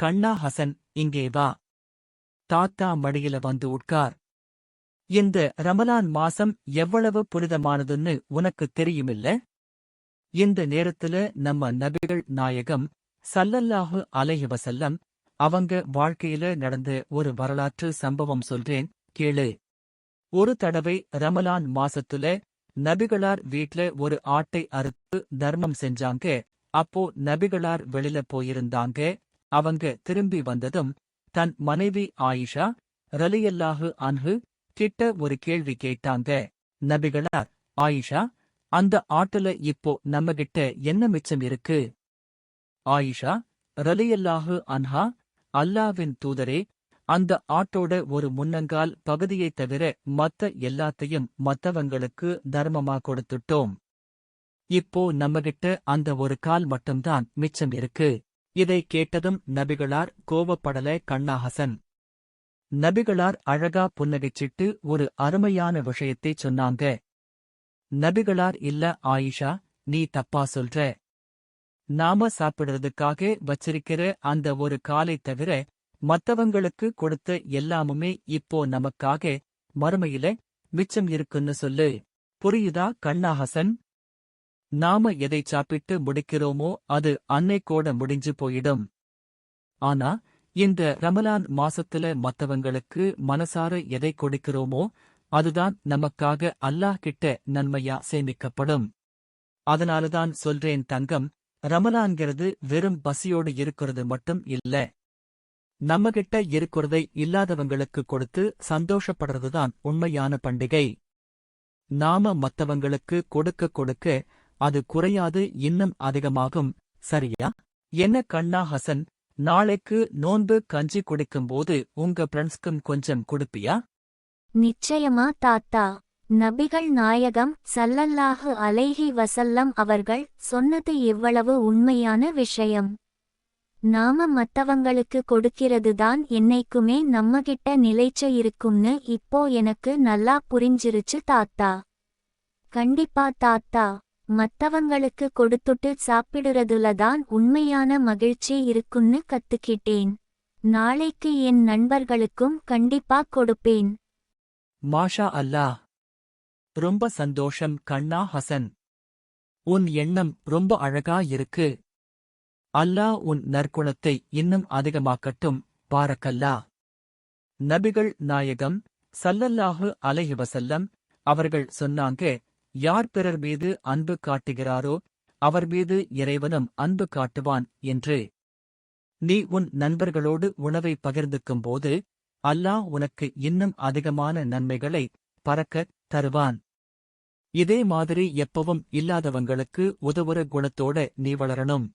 கண்ணா ஹசன் இங்கே வா. தாத்தா மடியில வந்து உட்கார். இந்த ரமலான் மாசம் எவ்வளவு புனிதமானதுன்னு உனக்கு தெரியுமில்ல? இந்த நேரத்துல நம்ம நபிகள் நாயகம் சல்லல்லாஹு அலையவசல்லம் அவங்க வாழ்க்கையில நடந்த ஒரு வரலாற்று சம்பவம் சொல்றேன் கேளு. ஒரு தடவை ரமலான் மாசத்துல நபிகளார் வீட்ல ஒரு ஆட்டை அறுத்து தர்மம் செஞ்சாங்க அப்போ நபிகளார் வெளில போயிருந்தாங்க அவங்க திரும்பி வந்ததும் தன் மனைவி ஆயிஷா ரலியல்லாஹு அன்ஹு கிட்ட ஒரு கேள்வி கேட்டாங்க. நபிகளார் ஆயிஷா அந்த ஆட்டுல இப்போ நம்மகிட்ட என்ன மிச்சம் இருக்கு? ஆயிஷா ரலியல்லாஹு அன்ஹா அல்லாவின் தூதரே அந்த ஆட்டோட ஒரு முன்னங்கால் பகுதியைத் தவிர மத்த எல்லாத்தையும் மத்தவங்களுக்கு தர்மமா கொடுத்துட்டோம். இப்போ நம்மகிட்ட அந்த ஒரு கால் மட்டும்தான் மிச்சம் இருக்கு. இதை கேட்டதும் நபிகளார் கோவப்படல கண்ணாஹசன் நபிகளார் அழகா புன்னகைச்சிட்டு ஒரு அருமையான விஷயத்தைச் சொன்னாங்க. நபிகளார் இல்ல ஆயிஷா நீ தப்பா சொல்ற. நாம சாப்பிடுறதுக்காக வச்சிருக்கிற அந்த ஒரு காலை தவிர மத்தவங்களுக்கு கொடுத்த எல்லாமுமே இப்போ நமக்காக மறுமையில மிச்சம் இருக்குன்னு சொல்லு. புரியுதா கண்ணாஹசன் நாம எதை சாப்பிட்டு முடிக்கிறோமோ அது அன்னைக்கோட முடிஞ்சு போயிடும். ஆனா இந்த ரமலான் மாசத்துல மத்தவங்களுக்கு மனசார எதை கொடுக்கிறோமோ அதுதான் நமக்காக அல்லாஹ் கிட்ட நன்மையா சேமிக்கப்படும். அதனாலதான் சொல்றேன் தங்கம் ரமலான்கிறது வெறும் பசியோடு இருக்கிறது மட்டும் இல்ல. நம்மகிட்ட இருக்கிறதை இல்லாதவங்களுக்கு கொடுத்து சந்தோஷப்படுறதுதான் உண்மையான பண்டிகை. நாம மத்தவங்களுக்கு கொடுக்க கொடுக்க அது குறையாது இன்னும் அதிகமாகும். சரியா? என்ன கண்ணா ஹசன் நாளைக்கு நோன்பு கஞ்சி குடிக்கும்போது உங்க ஃப்ரெண்ட்ஸ்க்கும் கொஞ்சம் கொடுப்பியா? நிச்சயமா தாத்தா. நபிகள் நாயகம் சல்லல்லாஹு அலைஹி வசல்லம் அவர்கள் சொன்னது எவ்வளவு உண்மையான விஷயம். நாம மத்தவங்களுக்கு கொடுக்கிறதுதான் என்னைக்குமே நம்மகிட்ட நிலைச்ச இருக்கும்னு இப்போ எனக்கு நல்லா புரிஞ்சிருச்சு தாத்தா. கண்டிப்பா தாத்தா. மத்தவங்களுக்கு கொடுத்துட்டு சாப்பிடுறதுல தான் உண்மையான மகிழ்ச்சி இருக்குன்னு கத்துக்கிட்டேன். நாளைக்கு என் நண்பர்களுக்கும் கண்டிப்பா கொடுப்பேன். மாஷா அல்லாஹ் ரொம்ப சந்தோஷம் கண்ணா ஹசன். உன் எண்ணம் ரொம்ப அழகா இருக்கு. அல்லாஹ் உன் நற்குணத்தை இன்னும் அதிகமாக்கட்டும் பாரக்கல்லா. நபிகள் நாயகம் சல்லல்லாஹு அலைஹிவசல்லம் அவர்கள் சொன்னாங்க யார் பிறர் மீது அன்பு காட்டுகிறாரோ அவர் மீது இறைவனும் அன்பு காட்டுவான் என்று. நீ உன் நண்பர்களோடு உணவை பகிர்ந்துக்கும் போது அல்லாஹ் உனக்கு இன்னும் அதிகமான நன்மைகளை பறக்கத் தருவான். இதே மாதிரி எப்பவும் இல்லாதவங்களுக்கு உதவுற குணத்தோட நீ வளரணும்.